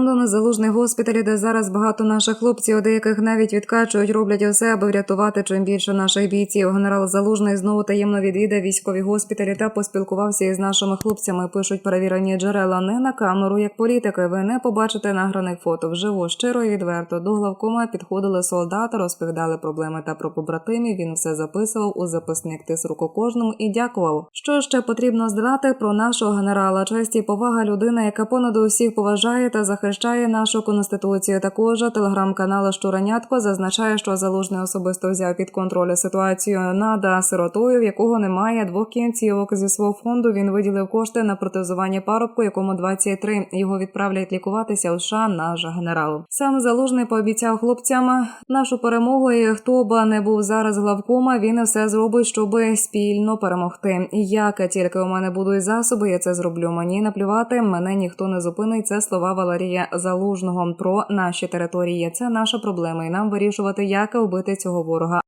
Лондон, залужний госпіталі, де зараз багато наших хлопців, деяких навіть відкачують, роблять усе, аби врятувати чим більше наших бійців. Генерал Залужний знову таємно відвідав військові госпіталі та поспілкувався із нашими хлопцями. Пишуть перевірені джерела не на камеру, як політики. Ви не побачите награних фото вживу щиро і відверто. До главкома підходили солдати, розповідали проблеми та про побратимів. Він все записував у записник тис руку кожному і дякував. Що ще потрібно здати про нашого генерала? Честь і повага людина, яка понад усіх поважає та захищає нашу конституцію. Також телеграм-канал Щуранятко зазначає, що залужний особисто взяв під контроль ситуацію над сиротою, в якого немає двох кінцівок. Зі свого фонду він виділив кошти на протезування парубку, якому 23. Його відправлять лікуватися у США наш генерал. Сам залужний пообіцяв хлопцям нашу перемогу. І хто б не був зараз главкома, він все зробить, щоб спільно перемогти. Як тільки у мене будуть засоби, я це зроблю. Мені наплювати, мене ніхто не зупинить. Це слова Валерія Залужного про наші території. Це наша проблема, і нам вирішувати, як вбити цього ворога.